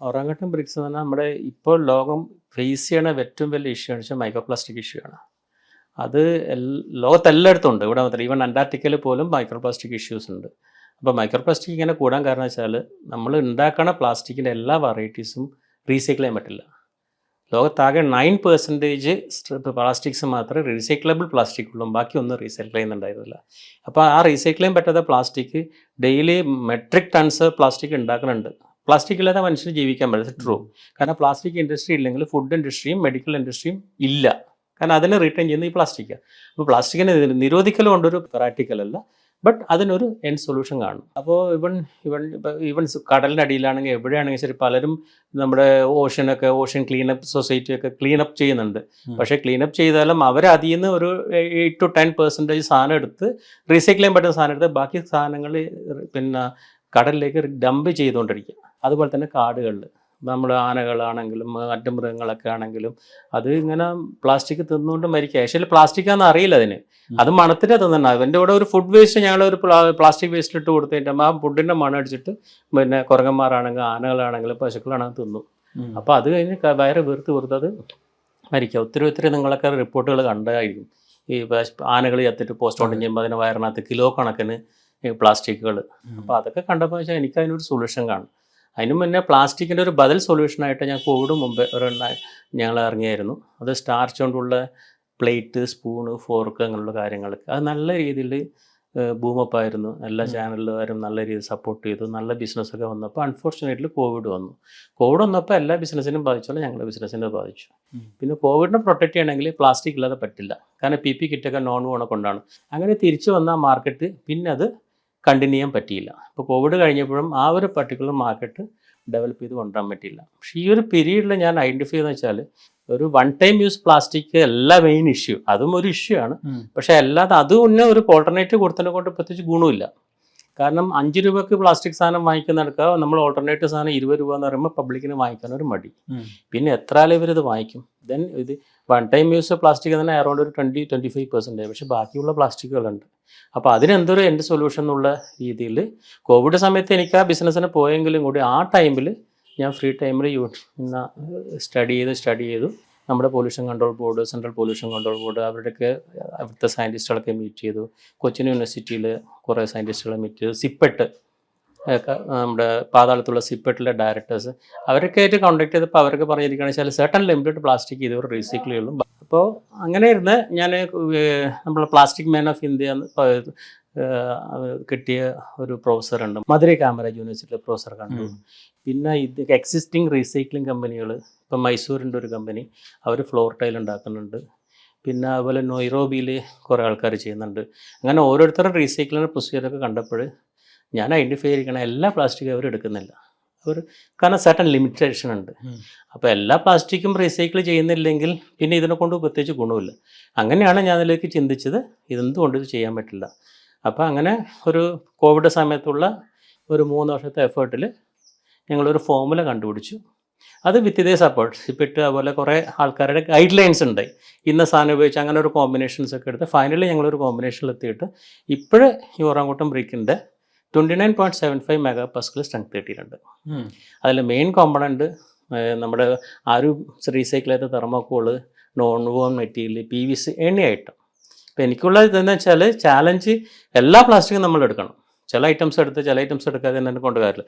ഒറാങ്കട്ടൻ BRICS എന്ന് പറഞ്ഞാൽ നമ്മുടെ ഇപ്പോൾ ലോകം ഫേസ് ചെയ്യണ ഏറ്റവും വലിയ ഇഷ്യൂ എന്ന് വെച്ചാൽ മൈക്രോ പ്ലാസ്റ്റിക് ഇഷ്യൂ ആണ്. അത് ലോകത്തെല്ലായിടത്തും ഉണ്ട്. ഇവിടെ മാത്രം ഈവൻ അന്റാർട്ടിക്കയിൽ പോലും മൈക്രോ പ്ലാസ്റ്റിക് ഇഷ്യൂസ് ഉണ്ട്. അപ്പോൾ മൈക്രോ പ്ലാസ്റ്റിക് ഇങ്ങനെ കൂടാൻ കാരണം വെച്ചാൽ നമ്മൾ ഉണ്ടാക്കണ പ്ലാസ്റ്റിക്കിന്റെ എല്ലാ വെറൈറ്റീസും റീസൈക്കിൾ ചെയ്യാൻ പറ്റില്ല. ലോകത്താകെ നയൻ പെർസെന്റേജ് പ്ലാസ്റ്റിക്സ് മാത്രമേ റീസൈക്കിളബിൾ പ്ലാസ്റ്റിക് ഉള്ളൂ. ബാക്കി ഒന്നും റീസൈക്കിൾ ചെയ്യുന്നുണ്ടായിരുന്നില്ല. അപ്പോൾ ആ റീസൈക്കിൾ ചെയ്യാൻ പറ്റാത്ത plastic daily metric tons plastic ഉണ്ടാക്കുന്നുണ്ട് പ്ലാസ്റ്റിക് ഇല്ലാതെ മനുഷ്യന് ജീവിക്കാൻ പറ്റില്ല. ട്രൂ കാരണം പ്ലാസ്റ്റിക് ഇൻഡസ്ട്രി ഇല്ലെങ്കിൽ ഫുഡ് ഇൻഡസ്ട്രിയും മെഡിക്കൽ ഇൻഡസ്ട്രിയും ഇല്ല. കാരണം അതിനെ റിട്ടേൺ ചെയ്യുന്നത് ഈ പ്ലാസ്റ്റിക്കാണ് അപ്പോൾ പ്ലാസ്റ്റിക്കിനെ നിരോധിക്കൽ കൊണ്ടൊരു പ്രാക്ടിക്കൽ അല്ല. ബട്ട് അതിനൊരു എൻ സൊല്യൂഷൻ കാണും. അപ്പോൾ ഇവൺ ഇവൺ ഇവൺ കടലിന്റെ അടിയിലാണെങ്കിൽ എവിടെയാണെങ്കിൽ ശരി പലരും നമ്മുടെ ഓഷനൊക്കെ ഓഷൻ ക്ലീനപ്പ് സൊസൈറ്റി ഒക്കെ ക്ലീനപ്പ് ചെയ്യുന്നുണ്ട്. പക്ഷേ ക്ലീനപ്പ് ചെയ്താലും അവർ അതിൽ നിന്ന് ഒരു എയ്റ്റ് ടു ടെൻ പെർസെന്റേജ് സാധനം എടുത്ത് റീസൈക്കിൾ ചെയ്യാൻ പറ്റുന്ന സാധനം എടുത്ത് ബാക്കി സാധനങ്ങൾ പിന്നെ കടലിലേക്ക് ഡംപ് ചെയ്തുകൊണ്ടിരിക്കുക. അതുപോലെ തന്നെ കാടുകളിൽ. നമ്മൾ ആനകളാണെങ്കിലും മറ്റു മൃഗങ്ങളൊക്കെ ആണെങ്കിലും അത് ഇങ്ങനെ പ്ലാസ്റ്റിക് തിന്നുകൊണ്ട് മരിക്കുക. ആക്ച്വലി പ്ലാസ്റ്റിക് ആണെന്ന് അറിയില്ല അതിന്. അത് മണത്തിന്റെ തിന്നണം അതിന്റെ കൂടെ ഒരു ഫുഡ് വേസ്റ്റ് ഞങ്ങൾ ഒരു പ്ലാസ്റ്റിക് വേസ്റ്റ് ഇട്ട് കൊടുത്തിട്ട് ആ ഫുഡിന്റെ മണം അടിച്ചിട്ട് പിന്നെ കുരങ്ങന്മാരാണെങ്കിലും ആനകളാണെങ്കിലും പശുക്കളാണെങ്കിൽ തിന്നു. അപ്പോൾ അത് കഴിഞ്ഞ് വയറ് വീർത്ത് അത് മരിക്കുക. ഒത്തിരി ഒത്തിരി നിങ്ങളൊക്കെ റിപ്പോർട്ടുകൾ കണ്ടായിരിക്കും. ഈ ആനകൾ ചത്തിട്ട് പോസ്റ്റ്മോർട്ടം ചെയ്യുമ്പോൾ അതിന് വയറിനകത്ത് കിലോ കണക്കിന് പ്ലാസ്റ്റിക്കുകൾ അപ്പോൾ അതൊക്കെ കണ്ടപ്പോൾ വെച്ചാൽ എനിക്ക് അതിനൊരു സൊല്യൂഷൻ കാണും. അതിന് മുന്നേ പ്ലാസ്റ്റിക്കിന്റെ ഒരു ബദൽ സൊല്യൂഷനായിട്ട് ഞാൻ കോവിഡ് മുമ്പ് ഒരെണ്ണ ഞങ്ങൾ ഇറങ്ങിയായിരുന്നു. അത് സ്റ്റാർച്ച് കൊണ്ടുള്ള പ്ലേറ്റ് സ്പൂണ് ഫോർക്ക് അങ്ങനെയുള്ള കാര്യങ്ങളൊക്കെ അത് നല്ല രീതിയിൽ ബൂമപ്പായിരുന്നു എല്ലാ. ചാനലുകാരും നല്ല രീതിയിൽ സപ്പോർട്ട് ചെയ്തു. നല്ല ബിസിനസ്സൊക്കെ വന്നപ്പോൾ അൺഫോർച്ചുനേറ്റ്ലി കോവിഡ് വന്നു. കോവിഡ് വന്നപ്പോൾ എല്ലാ ബിസിനസ്സിനും ബാധിച്ചോളൂ. ഞങ്ങളുടെ ബിസിനസ്സിനെ ബാധിച്ചു. പിന്നെ കോവിഡിനെ പ്രൊട്ടക്ട് ചെയ്യണമെങ്കിൽ പ്ലാസ്റ്റിക് ഇല്ലാതെ പറ്റില്ല. കാരണം പി പി കിറ്റൊക്കെ നോൺ വോണൊക്കെ കൊണ്ടാണ്. അങ്ങനെ തിരിച്ചു വന്ന മാർക്കറ്റ് പിന്നെ അത് കണ്ടിന്യൂ ചെയ്യാൻ പറ്റിയില്ല. ഇപ്പോൾ കോവിഡ് കഴിഞ്ഞപ്പോഴും ആ ഒരു പർട്ടിക്കുലർ മാർക്കറ്റ് ഡെവലപ്പ് ചെയ്ത് കൊണ്ടുവരാൻ പറ്റിയില്ല. പക്ഷേ ഈ ഒരു പീരീഡിൽ ഞാൻ ഐഡന്റിഫൈ എന്ന് വെച്ചാൽ ഒരു വൺ ടൈം യൂസ് പ്ലാസ്റ്റിക് അല്ല മെയിൻ ഇഷ്യൂ അതും ഒരു ഇഷ്യൂ ആണ്. പക്ഷേ അല്ലാതെ അത് ഒരു ഓൾട്ടർനേറ്റീവ് കൊടുത്തതിനെ കൊണ്ട് പ്രത്യേകിച്ച് ഗുണമില്ല. കാരണം അഞ്ച് രൂപക്ക് പ്ലാസ്റ്റിക് സാധനം വാങ്ങിക്കുന്നിടക്കുക നമ്മൾ ഓൾട്ടർനേറ്റീവ് സാധനം ഇരുപത് രൂപ എന്ന് പറയുമ്പോൾ പബ്ലിക്കിന് വാങ്ങിക്കാൻ ഒരു മടി പിന്നെ എത്ര ആളെ ഇവരിത് വാങ്ങിക്കും. ദെൻ ഇത് വൺ ടൈം യൂസ് പ്ലാസ്റ്റിക് തന്നെ അറൗണ്ട് ഒരു ട്വന്റി ട്വന്റി ഫൈവ് പെർസെന്റേജ് പക്ഷേ ബാക്കിയുള്ള പ്ലാസ്റ്റിക്കുകളുണ്ട് അപ്പോൾ അതിനെന്തൊരു എന്റെ സൊല്യൂഷൻ എന്നുള്ള രീതിയിൽ കോവിഡ് സമയത്ത് എനിക്ക് ആ ബിസിനസ്സിന് പോയെങ്കിലും കൂടി ആ ടൈമിൽ ഞാൻ ഫ്രീ ടൈമിൽ യൂ സ്റ്റഡി ചെയ്ത് സ്റ്റഡി ചെയ്തു. നമ്മുടെ pollution control board central pollution control board അവരുടെയൊക്കെ അവിടുത്തെ സയന്റിസ്റ്റുകളൊക്കെ മീറ്റ് ചെയ്തു. കൊച്ചിൻ യൂണിവേഴ്സിറ്റിയിൽ കുറേ സയന്റിസ്റ്റുകളെ മീറ്റ് ചെയ്തു. സിപ്പെട്ട് നമ്മുടെ പാതാളത്തുള്ള സിപ്പെട്ടിലെ ഡയറക്ടേഴ്സ് അവരൊക്കെ ആയിട്ട് കോൺടാക്ട് ചെയ്തപ്പോൾ അവരൊക്കെ പറഞ്ഞിരിക്കുകയാണെന്ന് വെച്ചാൽ സെർട്ടൺ ലിമിറ്റഡ് പ്ലാസ്റ്റിക് ഇതുവരെ റീസൈക്കിൾ ചെയ്യുള്ളൂ. അപ്പോൾ അങ്ങനെ ഇരുന്ന് ഞാൻ നമ്മൾ പ്ലാസ്റ്റിക് മാൻ ഓഫ് ഇന്ത്യ കിട്ടിയ ഒരു പ്രൊഫസർ ഉണ്ട്. മധുരൈ കാമറ യൂണിവേഴ്സിറ്റിയിലെ പ്രൊഫസർ കണ്ടു. പിന്നെ ഇത് എക്സിസ്റ്റിംഗ് റീസൈക്ലിംഗ് കമ്പനികൾ ഇപ്പം മൈസൂരിന്റെ ഒരു കമ്പനി അവർ ഫ്ലോർ ടൈൽ ഉണ്ടാക്കുന്നുണ്ട്. പിന്നെ അതുപോലെ നൊയ്റോബിയിൽ കുറേ ആൾക്കാർ ചെയ്യുന്നുണ്ട്. അങ്ങനെ ഓരോരുത്തരുടെ റീസൈക്ലിംഗ് പ്രൊസീജിയറൊക്കെ കണ്ടപ്പോൾ ഞാൻ ഐഡന്റിഫൈ ചെയ്തിരിക്കണ എല്ലാ പ്ലാസ്റ്റിക്കും അവർ എടുക്കുന്നില്ല. അവർ കാരണം സർട്ടൻ ലിമിറ്റേഷൻ ഉണ്ട്. അപ്പോൾ എല്ലാ പ്ലാസ്റ്റിക്കും റീസൈക്കിൾ ചെയ്യുന്നില്ലെങ്കിൽ പിന്നെ ഇതിനെ കൊണ്ട് പ്രത്യേകിച്ച് ഗുണമില്ല. അങ്ങനെയാണ് ഞാൻ അതിലേക്ക് ചിന്തിച്ചത്. ഇതെന്തുകൊണ്ട് ഇത് ചെയ്യാൻ പറ്റില്ല? അപ്പോൾ അങ്ങനെ ഒരു കോവിഡ് സമയത്തുള്ള ഒരു മൂന്ന് വർഷത്തെ എഫേർട്ടിൽ ഞങ്ങളൊരു ഫോമുല കണ്ടുപിടിച്ചു. അത് വിത്ത് ഇതേ സപ്പോർട്ട് ഇപ്പിട്ട് അതുപോലെ കുറേ ആൾക്കാരുടെ ഗൈഡ് ലൈൻസ് ഉണ്ട്. ഇന്ന സാധനം ഉപയോഗിച്ച് അങ്ങനെ ഒരു കോമ്പിനേഷൻസ് ഒക്കെ എടുത്ത് ഫൈനലി ഞങ്ങളൊരു കോമ്പിനേഷനിൽ എത്തിയിട്ട് ഇപ്പോഴ് ഈ ഓറാങ്കൂട്ടം ബ്രിക്കിന്റെ twenty nine point seven five mega പസ്കിൽ strength കിട്ടിയിട്ടുണ്ട് അതിൽ മെയിൻ കോമ്പണന്റ് നമ്മുടെ ആരും റീസൈക്കിൾ ചെയ്ത thermocol non woven material P V C എണ്ണ ഐറ്റം അപ്പോൾ എനിക്കുള്ള ഇതെന്ന് വെച്ചാൽ ചാലഞ്ച് എല്ലാ പ്ലാസ്റ്റിക്കും നമ്മൾ എടുക്കണം. ചില ഐറ്റംസ് എടുത്ത് ചില ഐറ്റംസ് എടുക്കാതെ തന്നെ കൊണ്ട് കാര്യമില്ല